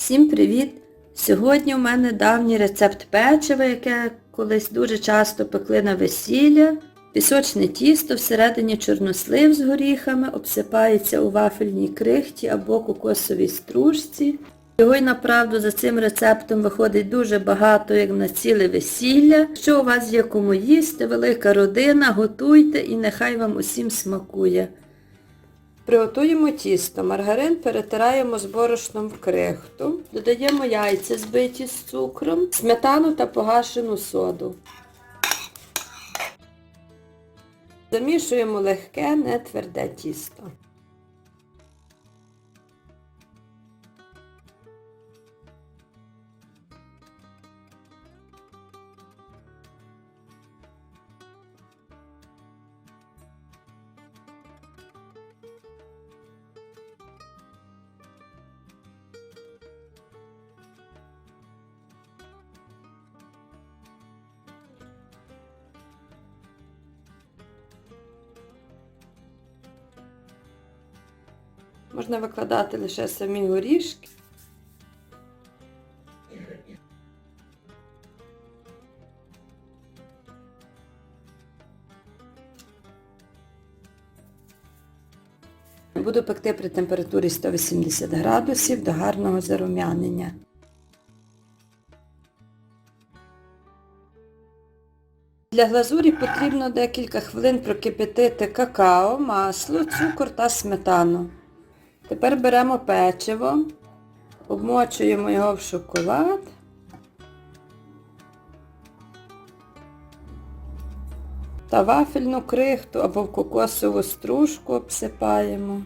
Всім привіт! Сьогодні у мене давній рецепт печива, яке колись дуже часто пекли на весілля. Пісочне тісто, всередині чорнослив з горіхами, обсипається у вафельній крихті або кокосовій стружці. Його й направду за цим рецептом виходить дуже багато, як на ціле весілля. Якщо у вас є кому їсти, велика родина, готуйте і нехай вам усім смакує. Приготуємо тісто. Маргарин перетираємо з борошном в крихту. Додаємо яйця збиті з цукром, сметану та погашену соду. Замішуємо легке, не тверде тісто. Можна викладати лише самі горішки. Буду пекти при температурі 180 градусів до гарного зарум'янення. Для глазурі потрібно декілька хвилин прокипятити какао, масло, цукор та сметану. Тепер беремо печиво, обмочуємо його в шоколад. Та вафельну крихту або в кокосову стружку обсипаємо.